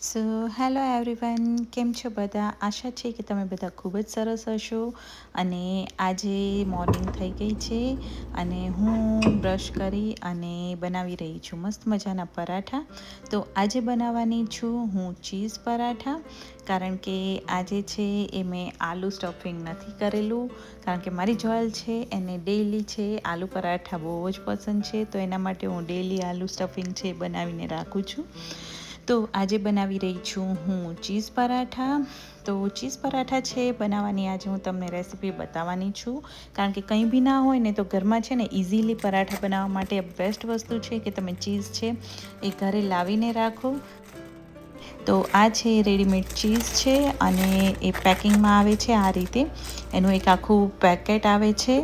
So hello everyone કેમ છો બધા? આશા છે કે તમે બધા ખૂબ જ સરસ હશો. અને આજે મોર્નિંગ થઈ ગઈ છે અને હું બ્રશ કરી અને બનાવી રહી છું. મસ્ત મજાના પરાઠા. તો આજે બનાવવાની છું હું ચીઝ પરાઠા. કારણ કે આજે છે એ મેં આલુ સ્ટફિંગ નથી કરેલું. કારણ કે મારી જોયલ છે, એને ડેઈલી છે. આલુ પરાઠા બહુ જ પસંદ છે. તો એના માટે હું ડેઈલી આલુ સ્ટફિંગ છે બનાવીને રાખું છું. તો આજે બનાવી રહી છું હું ચીઝ પરાઠા. તો ચીઝ પરાઠા છે, બનાવવાની આજે હું તમને રેસીપી બતાવવાની છું. કારણ કે કંઈ બી ના હોય ને તો ઘરમાં છે ને ઇઝીલી પરાઠા બનાવવા માટે બેસ્ટ વસ્તુ છે કે તમે ચીઝ છે એ ઘરે લાવીને રાખો. તો આ છે રેડીમેડ ચીઝ છે અને એ પેકિંગમાં આવે છે આ રીતે, એનું એક આખું પેકેટ આવે છે.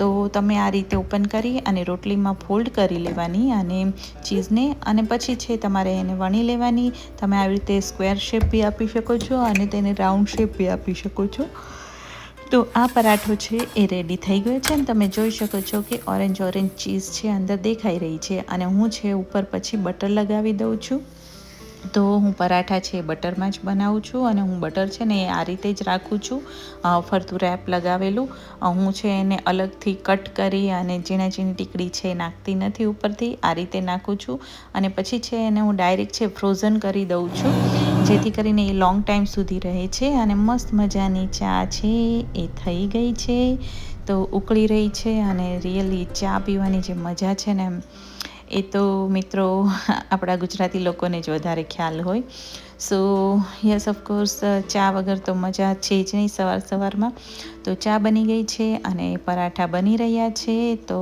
તો તમે આ રીતે ઓપન કરી અને રોટલીમાં ફોલ્ડ કરી લેવાની અને ચીઝને, અને પછી છે તમારે એને વણી લેવાની. તમે આવી રીતે સ્ક્વેર શેપ બી આપી શકો છો અને તેને રાઉન્ડ શેપ બી આપી શકો છો. તો આ પરાઠો છે એ રેડી થઈ ગયો છે અને તમે જોઈ શકો છો કે ઓરેન્જ ઓરેન્જ ચીઝ છે અંદર દેખાઈ રહી છે અને હું છે ઉપર પછી બટર લગાવી દઉં છું. તો હું પરાઠા છે બટરમાં જ બનાવું છું અને હું બટર છે ને એ આ રીતે જ રાખું છું. ફરતું રેપ લગાવેલું. હું છે એને અલગથી કટ કરી અને ઝીણા ઝીણી ટીકડી છે નાખતી નથી ઉપરથી, આ રીતે નાખું છું. અને પછી છે એને હું ડાયરેક્ટ છે ફ્રોઝન કરી દઉં છું, જેથી કરીને એ લોંગ ટાઈમ સુધી રહે છે અને મસ્ત મજાની ચા છે એ થઈ ગઈ છે. તો ઉકળી રહી છે અને રિયલી ચા પીવાની જે મજા છે ને એમ એ તો મિત્રો આપણા ગુજરાતી લોકોને જ વધારે ખ્યાલ હોય. સો યસ ઓફકોર્સ ચા વગર તો મજા છે જ નહીં સવાર સવારમાં. તો ચા બની ગઈ છે અને પરાઠા બની રહ્યા છે. તો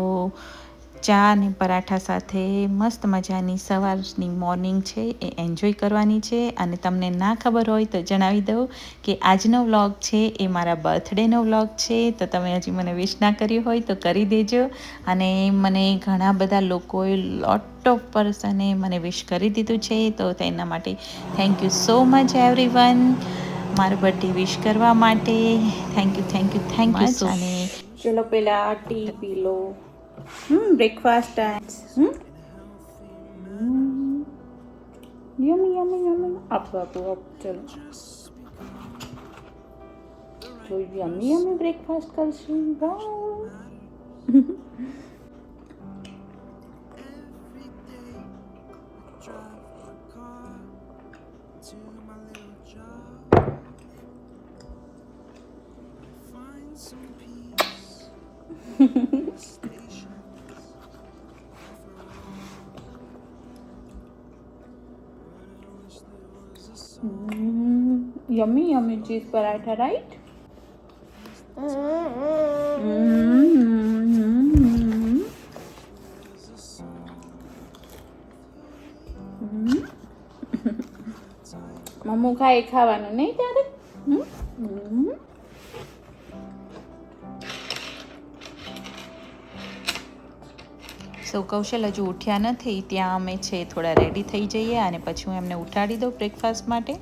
ચા અને પરાઠા સાથે મસ્ત મજાની સવારની મોર્નિંગ છે એ એન્જોય કરવાની છે. અને તમને ના ખબર હોય તો જણાવી દઉં કે આજનો વ્લોગ છે એ મારા બર્થડેનો વ્લોગ છે. તો તમે હજી મને વિશ ના કર્યું હોય તો કરી દેજો. અને મને ઘણા બધા લોકોએ લોટ ઓફ પર્સને મને વિશ કરી દીધું છે. તો તેના માટે thank you so much everyone મારો બર્થડે વિશ કરવા માટે. Thank you thank you thank you અને ચલો પહેલાં ટી પી લો. હમ બ્રેકફાસ્ટ હમ આપો આપો આપો ચલો તો યમી યમી બ્રેકફાસ્ટ કરશું વાવ cheese paratha right? Mm-hmm. મમ્મુ ખાય ખાવાનું નહીં ત્યારે? સો કૌશલ હજુ ઉઠ્યા નથી ત્યાં અમે છે થોડા રેડી થઈ જઈએ અને પછી હું એમને ઉઠાડી દઉં બ્રેકફાસ્ટ માટે.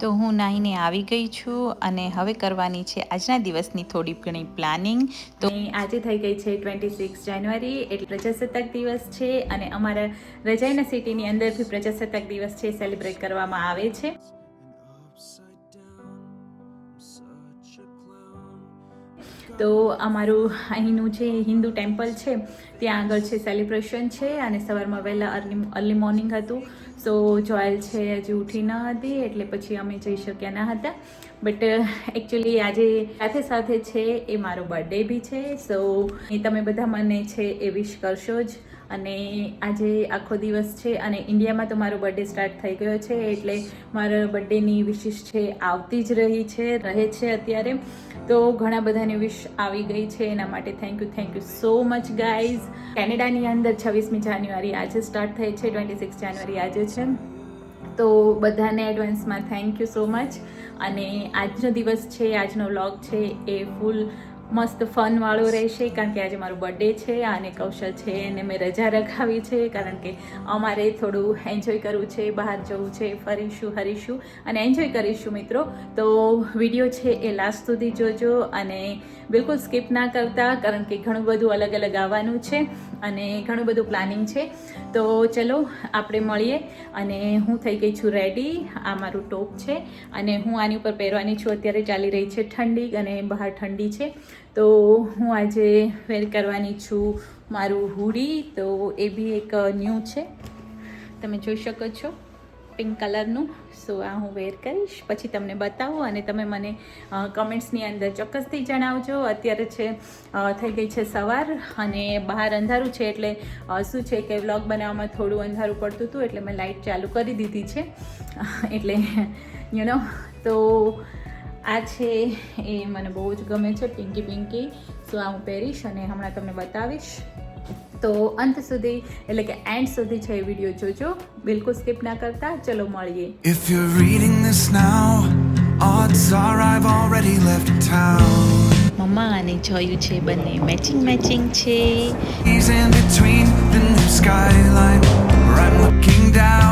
તો હું નાહીને આવી ગઈ છું અને હવે કરવાની છે આજના દિવસની થોડી ઘણી પ્લાનિંગ. તો આજે થઈ ગઈ છે ટ્વેન્ટી સિક્સ જાન્યુઆરી એટલે પ્રજાસત્તાક દિવસ છે અને અમારા રજાઈના સિટીની અંદર બી પ્રજાસત્તાક દિવસ છે સેલિબ્રેટ કરવામાં આવે છે. તો અમારું અહીંનું જે હિન્દુ ટેમ્પલ છે, ત્યાં આગળ છે સેલિબ્રેશન છે અને સવારમાં વહેલા અર્લી અર્લી મોર્નિંગ હતું. સો જોયલ છે, હજી ઉઠી ન હતી, એટલે પછી અમે જઈ શક્યા ન હતા. બટ એકચ્યુઅલી આજે સાથે સાથે છે એ મારો બર્થડે બી છે. સો એ તમે બધા મને છે એ વિશ કરશો જ. અને આજે આખો દિવસ છે અને ઇન્ડિયામાં તો મારો બર્થડે સ્ટાર્ટ થઈ ગયો છે, એટલે મારા બર્થડેની વિશિષ છે આવતી જ રહી છે, રહે છે અત્યારે. તો ઘણા બધાની વિશ આવી ગઈ છે, એના માટે thank you thank you so much guys કેનેડાની અંદર છવ્વીસમી જાન્યુઆરી આજે સ્ટાર્ટ થઈ છે ટ્વેન્ટી સિક્સ જાન્યુઆરી આજે છે. તો બધાને એડવાન્સમાં થેન્ક યુ સો મચ અને આજનો દિવસ છે, આજનો વ્લોગ છે, એ ફૂલ મસ્ત ફનવાળો રહેશે, કારણ કે આજે મારો બર્થડે છે અને કૌશલ છે, એને મેં રજા રખાવી છે, કારણ કે અમારે થોડું એન્જોય કરવું છે, બહાર જવું છે, ફરીશું, હરીશું, અને એન્જોય કરીશું મિત્રો. તો વીડિયો છે એ લાસ્ટ સુધી જોજો અને બિલકુલ સ્કીપ ના કરતા, કારણ કે ઘણું બધું અલગ અલગ આવવાનું છે અને ઘણું બધું પ્લાનિંગ છે. તો ચલો, આપણે મળીએ અને હું થઈ ગઈ છું રેડી આ મારું ટોપ છે અને હું આની ઉપર પહેરવાની છું. અત્યારે ચાલી રહી છે ઠંડી અને બહાર ઠંડી છે. તો હું આજે વેર કરવાની છું મારું હુડી. તો એ બી એક ન્યૂ છે. તમે જોઈ શકો છો પિંક કલરનું. સો આ હું વેર કરીશ. પછી તમને બતાવું અને તમે મને કમેન્ટ્સની અંદર ચોક્કસથી જણાવજો. અત્યારે છે થઈ ગઈ છે સવાર અને બહાર અંધારું છે એટલે શું છે કે વ્લોગ બનાવવામાં થોડું અંધારું પડતું હતું એટલે મેં લાઇટ ચાલુ કરી દીધી છે. એટલે યુ નો તો આ છે એ મને બહુ જ ગમે છે પિંકી પિંકી સો આ હું પહેરીશ અને હમણાં તમને બતાવીશ તો અંત સુધી એટલે કે એન્ડ સુધી છે એ વીડિયો જોજો બિલકુલ સ્કીપ ના કરતા ચલો મળીએ If you're reading this now, odds are I've already left town. મમ્મા અને જોયું છે બંને મેચિંગ મેચિંગ છે He's in between the skyline where I'm looking down.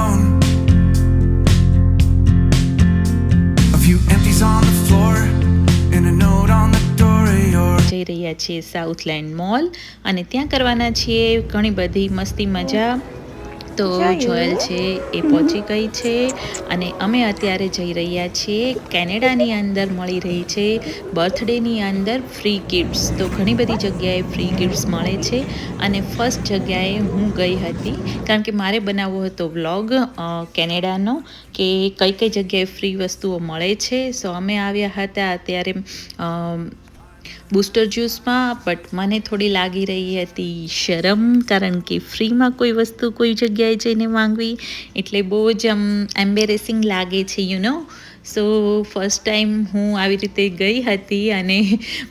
જઈ રહ્યા છીએ સાઉથલેન્ડ મોલ અને ત્યાં કરવાના છીએ ઘણી બધી મસ્તી મજા. તો જોયેલ છે એ પહોંચી ગઈ છે. અને અમે અત્યારે જઈ રહ્યા છીએ કેનેડાની અંદર મળી રહી છે બર્થડેની અંદર ફ્રી ગિફ્ટ્સ. તો ઘણી બધી જગ્યાએ ફ્રી ગિફ્ટ્સ મળે છે. અને ફર્સ્ટ જગ્યાએ હું ગઈ હતી કારણ કે મારે બનાવવો હતો વ્લોગ કેનેડાનો કે કઈ કઈ જગ્યાએ ફ્રી વસ્તુઓ મળે છે. સો અમે આવ્યા હતા અત્યારે બૂસ્ટર જ્યુસમાં બટ મને થોડી લાગી રહી હતી શરમ, કારણ કે ફ્રીમાં કોઈ વસ્તુ કોઈ જગ્યાએ જઈને માંગવી, એટલે બહુ જ, આમ એમ્બેરેસિંગ લાગે છે you know so first time હું આવી રીતે ગઈ હતી અને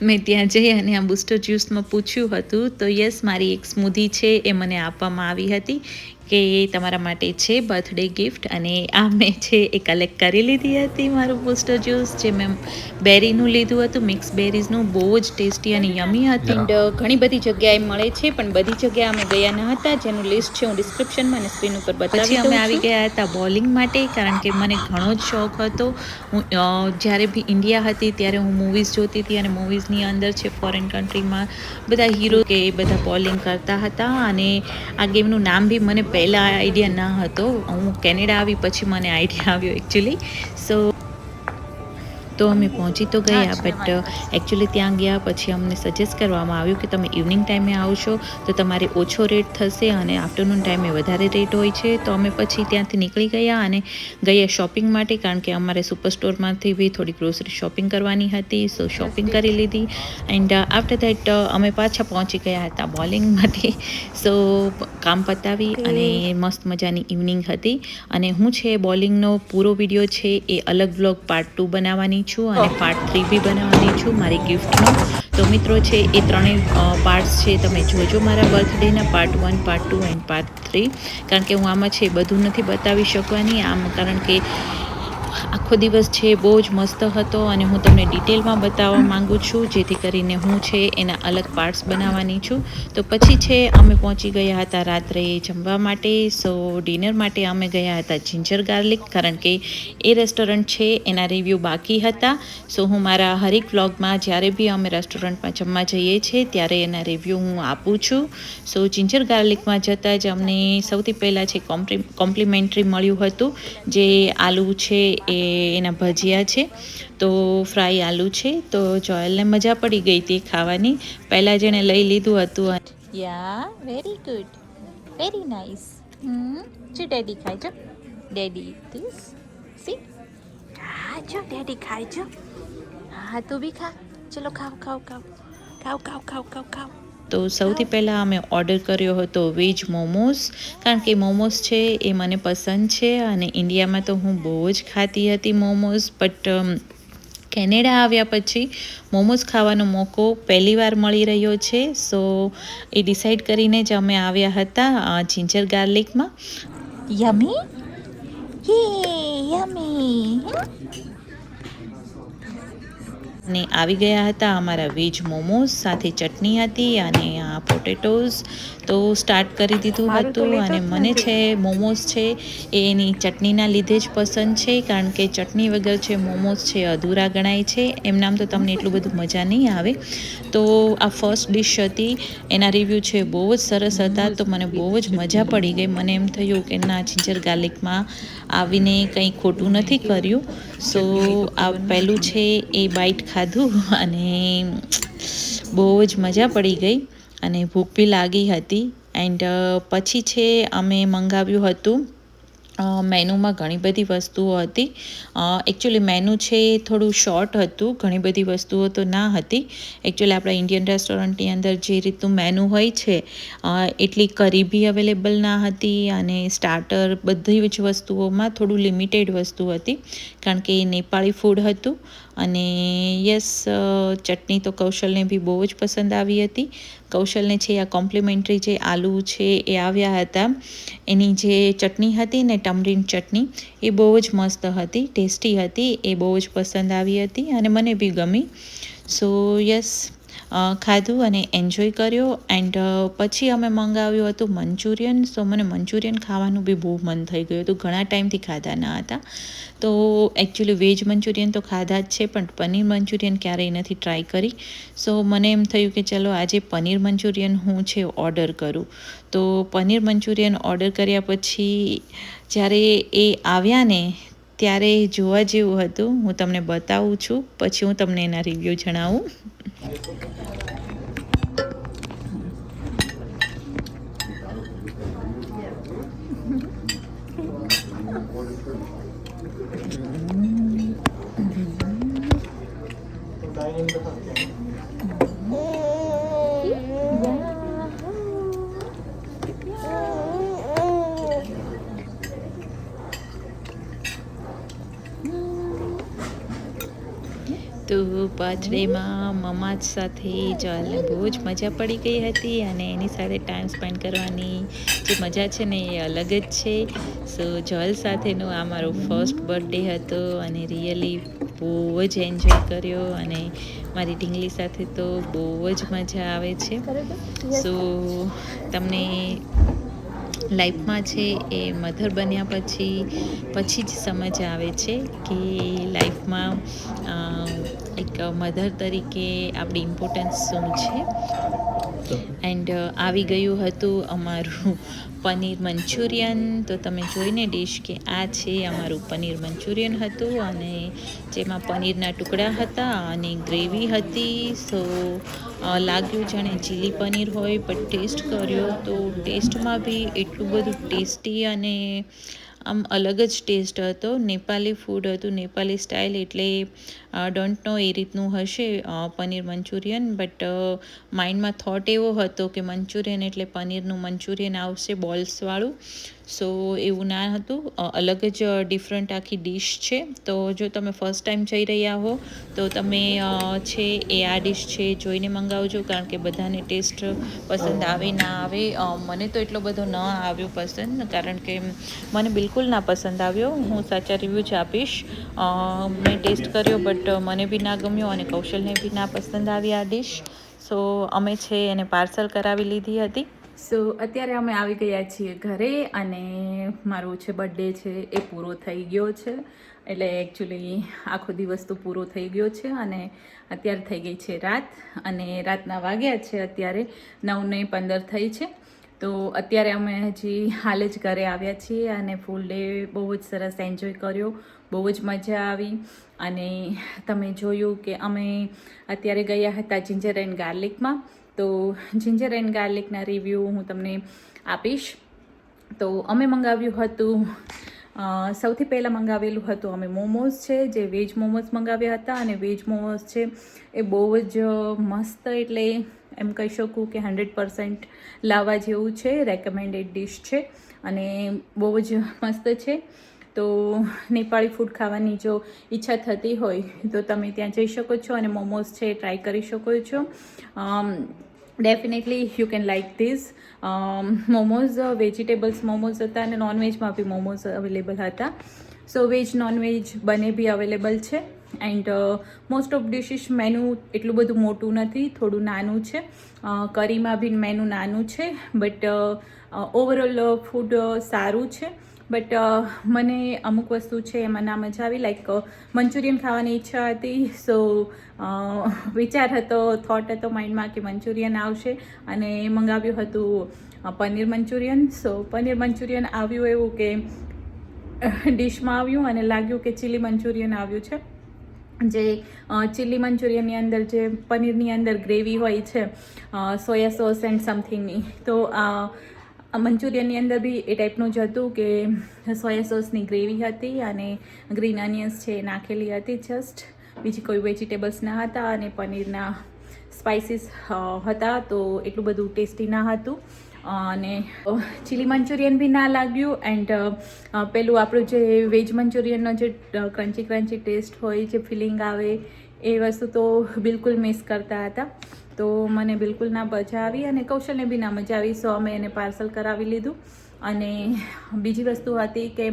મેં ત્યાં જઈ અને આ બૂસ્ટર જ્યુસમાં પૂછ્યું હતું, તો યસ મારી એક સ્મૂધી છે, એ મને આપવામાં આવી હતી. કે તમારા માટે છે બર્થડે ગિફ્ટ અને આ મેં છે એ કલેક્ટ કરી લીધી હતી મારું બુસ્ટર જ્યુસ જે મેં બેરીનું લીધું હતું. મિક્સ બેરીઝનું બહુ જ ટેસ્ટી અને યમી હતી. એન્ડ ઘણી બધી જગ્યાએ મળે છે પણ બધી જગ્યાએ અમે ગયા ન હતા. જેનું લિસ્ટ છે હું ડિસ્ક્રિપ્શનમાં અને સ્ક્રીન ઉપર બતાવી અમે આવી ગયા હતા બોલિંગ માટે કારણ કે મને ઘણો જ શોખ હતો. હું જ્યારે બી ઇન્ડિયા હતી ત્યારે હું મૂવીઝ જોતી હતી અને મૂવીઝની અંદર છે ફોરેન કન્ટ્રીમાં બધા હીરો કે એ બધા બોલિંગ કરતા હતા. અને આ ગેમનું નામ બી મને પહેલાં આઈડિયા ના હતો. હું કેનેડા આવી પછી મને આઈડિયા આવ્યો એકચ્યુઅલી સો તો અમે પહોંચી તો ગયા બટ એકચ્યુઅલી ત્યાં ગયા પછી અમને સજેસ્ટ કરવામાં આવ્યું કે તમે ઇવનિંગ ટાઈમે આવશો તો તમારે ઓછો રેટ થશે અને આફ્ટરનૂન ટાઈમે વધારે રેટ હોય છે. તો અમે પછી ત્યાંથી નીકળી ગયા અને ગયા શોપિંગ માટે કારણ કે અમારે સુપર સ્ટોરમાંથી બી થોડી ગ્રોસરી શોપિંગ કરવાની હતી સો શોપિંગ કરી લીધી. એન્ડ આફ્ટર દેટ અમે પાછા પહોંચી ગયા હતા બોલિંગ માટે. સો કામ પતાવી અને મસ્ત મજાની ઇવનિંગ હતી. અને હું છે બોલિંગનો પૂરો વીડિયો છે એ અલગ બ્લોગ પાર્ટ ટુ બનાવવાની. છું અને પાર્ટ થ્રી બી બનાવવાની છું, મારી ગિફ્ટનો તો મિત્રો છે, એ ત્રણેય પાર્ટ્સ છે, તમે જોજો મારા બર્થડેના part one part two and part three કારણ કે હું આમાં છે, બધું નથી બતાવી શકવાની. આમ, કારણ કે આખો દિવસ છે, બહુ જ મસ્ત હતો અને હું તમને ડિટેલમાં બતાવવા માંગુ છું, જેથી કરીને હું છે એના અલગ પાર્ટ્સ બનાવવાની છું. તો પછી છે, અમે પહોંચી ગયા હતા રાત્રે જમવા માટે. સો ડિનર માટે અમે ગયા હતા જિંજર ગાર્લિક કારણ કે એ રેસ્ટોરન્ટ છે, એના રિવ્યૂ બાકી હતા. સો હું મારા હરેક વ્લોગમાં જ્યારે બી અમે રેસ્ટોરન્ટમાં જમવા જઈએ છીએ, ત્યારે એના રિવ્યૂ હું આપું છું. સો જિંજર ગાર્લિકમાં જતાં જ અમને સૌથી પહેલાં છે કોમ્પ્લિમેન્ટરી મળ્યું હતું, જે આલુ છે એ એના ભજીયા છે. તો ફ્રાય આલુ છે. તો જોયલને મજા પડી ગઈ હતી ખાવાની. પહેલાં જેણે લઈ લીધું હતું yeah very good very nice જો ડેડી ખાય જો. ડેડી ધીસ સી હા, જો ડેડી ખાય જો. હા, તું બી ખા. ચલો ખાવ ખાવ ખાવ ખાવ ખાવ ખાવ ખાવ ખાવ તો સૌથી પહેલાં અમે ઓર્ડર કર્યો હતો વેજ મોમોસ કારણ કે મોમોસ છે એ મને પસંદ છે અને ઇન્ડિયામાં તો હું બહુ જ ખાતી હતી મોમોસ બટ કેનેડા આવ્યા પછી મોમોસ ખાવાનો મોકો પહેલીવાર મળી રહ્યો છે. સો એ ડિસાઈડ કરીને જ અમે આવ્યા હતા જિંજર ગાર્લિકમાં યમી યમી અને આવી ગયા હતા અમારા વેજ મોમોઝ સાથે ચટણી હતી અને આ પોટેટોઝ તો સ્ટાર્ટ કરી દીધું હતું અને મને છે મોમોઝ છે એ એની ચટણીના લીધે જ પસંદ છે કારણ કે ચટણી વગર છે મોમોઝ છે અધૂરા ગણાય છે. એમનામ તો તમને એટલું બધું મજા નહીં આવે. તો આ ફર્સ્ટ ડિશ હતી. એના રિવ્યૂ છે બહુ જ સરસ હતા. તો મને બહુ જ મજા પડી ગઈ. મને એમ થયું કે ના જિંજર ગાર્લિકમાં આવીને કંઈ ખોટું નથી કર્યું. સો આ પહેલું છે એ બાઈટ ખાધું અને બહુ જ મજા પડી ગઈ. અને ભૂખ બી લાગી હતી. એન્ડ પછી છે અમે મંગાવ્યું હતું મેનૂમાં ઘણી બધી વસ્તુઓ હતી. એકચ્યુઅલી મેનુ છે થોડું શોર્ટ હતું, ઘણી બધી વસ્તુઓ તો ના હતી. એકચ્યુઅલી આપણા ઇન્ડિયન રેસ્ટોરન્ટની અંદર જે રીતનું મેનુ હોય છે એટલી કરી બી અવેલેબલ ના હતી અને સ્ટાર્ટર બધી જ વસ્તુઓમાં થોડું લિમિટેડ વસ્તુ હતી. કારણ કે એ નેપાળી ફૂડ હતું અને યસ ચટણી તો કૌશલને બી બહુ જ પસંદ આવી હતી. કૌશલને છે આ કોમ્પ્લિમેન્ટરી જે આલુ છે એ આવ્યા હતા, એની જે ચટણી હતી ને ટમરીન ચટણી, એ બહુ જ મસ્ત હતી, ટેસ્ટી હતી, એ બહુ જ પસંદ આવી હતી અને મને બી ગમી. સો યસ ખાધું અને એન્જોય કર્યો. એન્ડ પછી અમે મંગાવ્યું હતું મંચુરિયન. સો મને મંચુરિયન ખાવાનું બી બહુ મન થઈ ગયું હતું. ઘણા ટાઈમથી ખાધા ના હતા. તો એકચ્યુઅલી વેજ મંચુરિયન તો ખાધા જ છે, પણ પનીર મંચુરિયન ક્યારેય નથી ટ્રાય કરી. સો મને એમ થયું કે ચલો, આજે પનીર મંચુરિયન હું છે ઓર્ડર કરું. તો, પનીર મંચુરિયન ઓર્ડર કર્યા પછી, જ્યારે એ આવ્યા ને, ત્યારે જોવા જેવું હતું. હું તમને બતાવું છું. પછી હું તમને એના રિવ્યૂ જણાવું. તો બર્થડેમાં મમા સાથે જલને બહુ જ મજા પડી ગઈ હતી અને એની સાથે ટાઈમ સ્પેન્ડ કરવાની જે મજા છે ને એ અલગ જ છે. સો જલ સાથેનો આ મારો ફર્સ્ટ બર્થડે હતો અને રિયલી બહુ જ એન્જોય કર્યો અને મારી ઢીંગલી સાથે તો બહુ જ મજા આવે છે. સો તમને લાઈફમાં છે એ મધર બન્યા પછી પછી જ સમજ આવે છે કે લાઈફમાં એક મધર તરીકે આપણી ઇમ્પોર્ટન્સ શું છે. એન્ડ આવી ગયું હતું અમારું પનીર મંચુરિયન. તો તમે જોઈને ડીશ કે આ છે અમારું પનીર મંચુરિયન હતું અને જેમાં પનીરના ટુકડા હતા અને ગ્રેવી હતી. સો લાગ્યું જાણે ચીલી પનીર હોય પણ ટેસ્ટ કર્યો તો ટેસ્ટમાં બી એટલું બધું ટેસ્ટી અને, આમ અલગ જ ટેસ્ટ હતો. નેપાલી ફૂડ હતું, નેપાલી સ્ટાઇલ એટલે ડોન્ટ નો એ રીતનું હશે પનીર મંચુરિયન બટ માઇન્ડમાં થોટ એવો હતો કે મંચુરિયન એટલે પનીરનું મંચુરિયન આવશે બોલ્સવાળું. સો એવું ના હતું. અલગ જ ડિફરન્ટ આખી ડીશ છે. તો જો તમે ફર્સ્ટ ટાઈમ જઈ રહ્યા હો, તો તમે છે એ આ ડીશ છે જોઈને મંગાવજો, કારણ કે બધાને ટેસ્ટ પસંદ આવે ના આવે. મને તો એટલો બધો ન આવ્યો પસંદ, કારણ કે મને બિલકુલ ના પસંદ આવ્યો. હું સાચા રિવ્યૂ જ આપીશ. મેં ટેસ્ટ કર્યો બટ મને બી ના ગમ્યો અને કૌશલને બી ના પસંદ આવી આ ડિશ સો અમે છે એને પાર્સલ કરાવી લીધી હતી. સો અત્યારે અમે આવી ગયા છીએ ઘરે અને મારો છે બર્થડે છે એ પૂરો થઈ ગયો છે. એટલે એકચ્યુઅલી આખો દિવસ તો પૂરો થઈ ગયો છે અને અત્યારે થઈ ગઈ છે રાત અને રાતના વાગ્યા છે અત્યારે નવ ને પંદર થઈ છે. તો અત્યારે અમે હજી હાલ જ ઘરે આવ્યા છીએ અને ફૂલ ડે બહુ જ સરસ એન્જોય કર્યો. બહુ જ મજા આવી. અને તમે જોયું કે અમે અત્યારે ગયા હતા જિંજર એન્ડ ગાર્લિકમાં તો જિંજર એન્ડ ગાર્લિકના રિવ્યૂ હું તમને આપીશ. તો અમે મંગાવ્યું હતું સૌથી પહેલાં મંગાવેલું હતું અમે મોમોઝ છે, જે વેજ મોમોઝ મંગાવ્યા હતા અને વેજ મોમોઝ છે એ બહુ જ મસ્ત એટલે એમ કહી શકું કે હંડ્રેડ પર્સન્ટ લાવવા જેવું છે રેકમેન્ડેડ ડિશ છે અને બહુ જ મસ્ત છે. તો નેપાળી ફૂડ ખાવાની જો ઈચ્છા થતી હોય, તો તમે ત્યાં જઈ શકો છો અને મોમોઝ છે ટ્રાય કરી શકો છો. Definitely you can like this momos vegetables momos હતા અને નોનવેજમાં બી મોમોઝ અવેલેબલ હતા. સો વેજ નોનવેજ બંને બી અવેલેબલ છે. And most of dishes menu એટલું બધું મોટું નથી, થોડું નાનું છે. કરીમાં બી મેનુ નાનું છે બટ ઓવરઓલ ફૂડ સારું છે. બટ મને અમુક વસ્તુ છે એમાં ના મજા આવી. લાઈક મંચુરિયન ખાવાની ઈચ્છા હતી. સો વિચાર હતો થોટ હતો માઇન્ડમાં કે મંચુરિયન આવશે. અને મંગાવ્યું હતું paneer Manchurian. So paneer Manchurian આવ્યું એવું કે, ડિશમાં આવ્યું અને લાગ્યું કે ચીલી મંચુરિયન આવ્યું છે. જે ચીલી મંચુરિયનની અંદર જે પનીરની અંદર ગ્રેવી હોય છે સોયા સોસ એન્ડ સમથિંગની. તો મંચુરિયનની અંદર બી એ ટાઈપનું જ હતું કે સોયા સોસની ગ્રેવી હતી અને ગ્રીન અનિયન્સ છે નાખેલી હતી જસ્ટ બીજી કોઈ વેજીટેબલ્સ ના હતા અને પનીરના સ્પાઇસીસ હતા તો એટલું બધું ટેસ્ટી ના હતું. અને ચીલી મંચુરિયન બી ના લાગ્યું એન્ડ પેલું આપણું જે વેજ મંચુરિયનનો જે ક્રન્ચી ક્રન્ચી ટેસ્ટ હોય, જે ફિલિંગ આવે, એ વસ્તુ તો બિલકુલ મિસ કરતા હતા. તો મને બિલકુલ ના મજા આવી અને કૌશલને બી ના મજા આવી, સો અમે એને પાર્સલ કરાવી લીધું. અને બીજી વસ્તુ હતી કે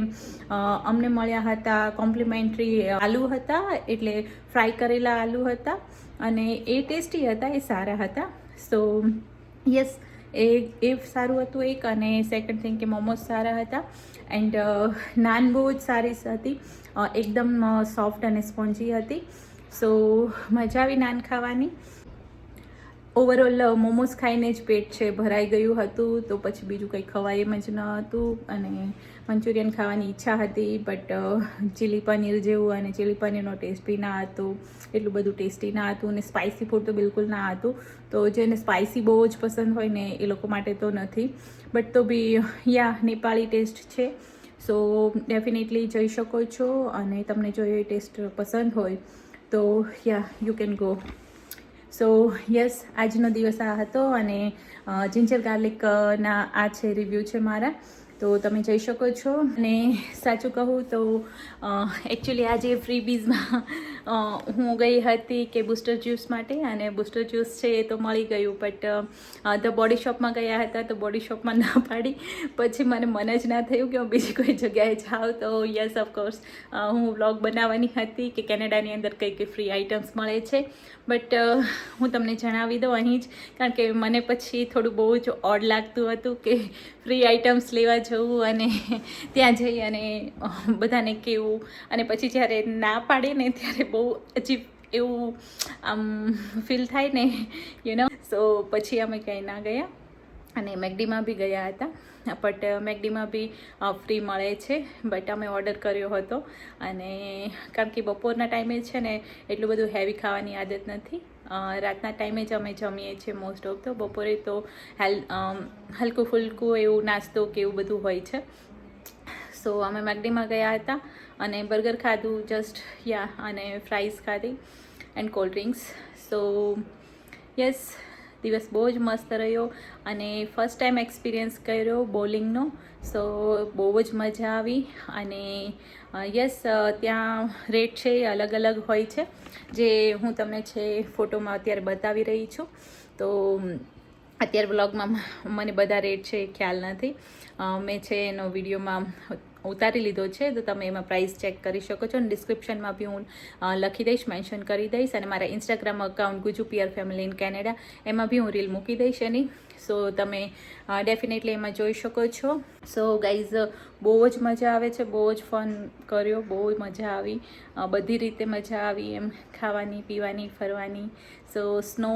અમને મળ્યા હતા કોમ્પ્લિમેન્ટરી આલુ હતા, એટલે ફ્રાય કરેલા આલુ હતા અને એ ટેસ્ટી હતા, એ સારા હતા. સો, યસ, એ એ સારું હતું એક અને સેકન્ડ થિંગ કે મોમોઝ સારા હતા. એન્ડ નાન બહુ જ સારી હતી. એકદમ સોફ્ટ અને સ્પોન્જી હતી. સો, મજા આવી નાન ખાવાની. ઓવરઓલ મોમોસ ખાઈને જ પેટ છે, ભરાઈ ગયું હતું, તો પછી બીજું કંઈ ખવાય એમ જ ન હતું. અને મંચુરિયન ખાવાની ઈચ્છા હતી, બટ ચીલી પનીર જેવું અને ચીલી પનીરનો ટેસ્ટ બી ના હતો. એટલું બધું ટેસ્ટી ના હતું અને સ્પાઇસી ફૂડ તો બિલકુલ ના હતું. તો જેને સ્પાઇસી બહુ જ પસંદ હોય ને, એ લોકો માટે તો નથી. બટ તો બી, યા, નેપાળી ટેસ્ટ છે. સો, ડેફિનેટલી જઈ શકો છો અને તમને જો એ ટેસ્ટ પસંદ હોય, તો, yeah, you can go. So yes આજનો દિવસ આ હતો અને જિંજર ગાર્લિકના આ છે રિવ્યૂ છે મારા. તો તમે જઈ શકો છો. અને સાચું કહું તો એકચ્યુઅલી આજે ફ્રીબીઝમાં હું ગઈ હતી કે બૂસ્ટર જ્યુસ માટે અને બૂસ્ટર જ્યુસ છે એ તો મળી ગયું બટ ધ બોડી શોપમાં ગયા હતા, તો બોડી શોપમાં ના પાડી. પછી મને મન જ ના થયું કે હું બીજી કોઈ જગ્યાએ જાઉં, તો યસ ઓફકોર્સ હું વ્લોગ બનાવવાની હતી કે કેનેડાની અંદર કઈ કઈ ફ્રી આઇટમ્સ મળે છે. બટ હું તમને જણાવી દઉં અહીં જ, કારણ કે મને પછી થોડું બહુ જ ઓડ લાગતું હતું કે ફ્રી આઇટમ્સ લેવા જવું અને ત્યાં જઈ અને બધાને કેવું. અને પછી જ્યારે ના પાડે ને ત્યારે બહુ અજીબ એવું, આમ ફીલ થાય ને યુ નો સો પછી અમે ક્યાંય ના ગયા અને મેકડીમાં બી ગયા હતા. બટ મેકડીમાં બી ફ્રી મળે છે. બટ અમે ઓર્ડર કર્યો હતો. અને કારણ કે બપોરના ટાઈમે છે ને, એટલું બધું હેવી ખાવાની આદત નથી. રાતના ટાઈમે જ અમે જમીએ છીએ મોસ્ટ ઓફ તો. બપોરે તો હેલ હલકું ફુલકું એવું નાસ્તો કે એવું બધું હોય છે. સો અમે મેકડીમાં ગયા હતા અને બર્ગર ખાધું જસ્ટ યા અને ફ્રાઈઝ ખાધી and cold drinks so yes દિવસ બહુ જ મસ્ત રહ્યો અને ફર્સ્ટ ટાઈમ એક્સપિરિયન્સ કર્યો બોલિંગનો સો બહુ જ મજા આવી અને યસ ત્યાં રેટ છે એ અલગ અલગ હોય છે. જે હું તમને છે ફોટોમાં અત્યારે બતાવી રહી છું. તો, અત્યારે બ્લોગમાં મને બધા રેટ છે ખ્યાલ નથી. મેં છે એનો વિડીયોમાં ઉતારી લીધો છે, તો તમે એમાં પ્રાઇસ ચેક કરી શકો છો. અને ડિસ્ક્રિપ્શનમાં બી હું લખી દઈશ મેન્શન કરી દઈશ. અને મારા ઇન્સ્ટાગ્રામ અકાઉન્ટ ગુજુ પિયર ફેમિલી ઇન કેનેડા એમાં બી હું રીલ મૂકી દઈશ એની. સો તમે ડેફિનેટલી એમાં જોઈ શકો છો. સો ગાઈઝ બહુ જ મજા આવે છે. બહુ જ ફન કર્યો. બહુ મજા આવી. બધી રીતે મજા આવી એમ ખાવાની, પીવાની, ફરવાની. સો સ્નો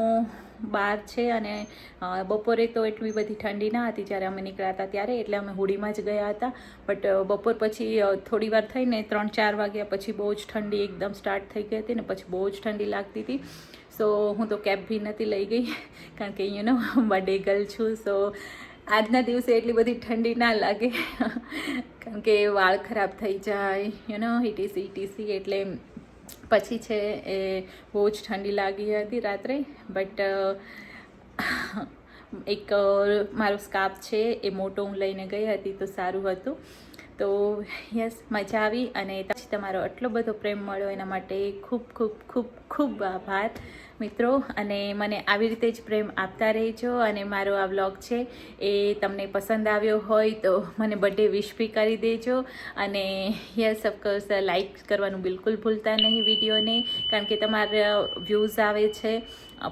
બાર છે અને બપોરે તો એટલી બધી ઠંડી ના હતી જ્યારે અમે નીકળ્યા હતા ત્યારે, એટલે અમે હોડીમાં જ ગયા હતા. બટ બપોર પછી થોડી વાર થઈને ત્રણ ચાર વાગ્યા પછી બહુ જ ઠંડી એકદમ સ્ટાર્ટ થઈ ગઈ હતી ને પછી બહુ જ ઠંડી લાગતી હતી. સો હું તો કેબ બી નથી લઈ ગઈ, કારણ કે યુ નો બર્થડે ગર્લ છું સો આજના દિવસે એટલી બધી ઠંડી ના લાગે, કારણ કે વાળ ખરાબ થઈ જાય યુ નો ઇટીસી ઇટીસી એટલે પછી છે એ બહુ જ ઠંડી લાગી હતી રાત્રે બટ એક, મારો સ્કાર્ફ છે એ મોટો હું લઈને ગઈ હતી તો સારું હતું. તો યસ મજા આવી અને પછી તમારો આટલો બધો પ્રેમ મળ્યો, એના માટે ખૂબ ખૂબ ખૂબ ખૂબ આભાર. મિત્રો, અને મને આવી રીતે જ પ્રેમ આપતા રહેજો. અને મારો આ વ્લોગ છે એ તમને પસંદ આવ્યો હોય તો મને બર્થડે વિશ બી કરી દેજો. અને યસ ઓફકોર્સ લાઇક કરવાનું બિલકુલ ભૂલતા નહીં વિડીયોને, કારણ કે તમારા વ્યૂઝ આવે છે.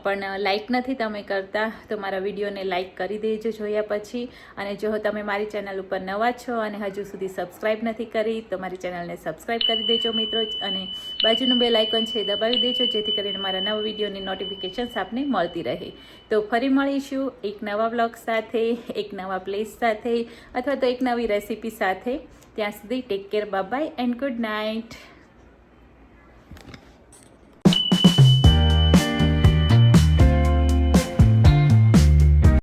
પણ લાઈક નથી તમે કરતા, તો મારા વિડીયોને લાઇક કરી દેજો જોયા પછી. અને જો તમે મારી ચેનલ ઉપર નવા છો અને હજુ સુધી સબસ્ક્રાઈબ નથી કરી, તો મારી ચેનલને સબસ્ક્રાઈબ કરી દેજો મિત્રો. અને બાજુનું બે લાઇકન છે દબાવી દેજો, જેથી કરીને મારા નવા વિડીયોની નોટિફિકેશન્સ આપને મળતી રહે. તો ફરી મળીશું એક નવા બ્લોગ સાથે, એક નવા પ્લેસ સાથે, અથવા તો એક નવી રેસીપી સાથે. ત્યાં સુધી take care bye and good night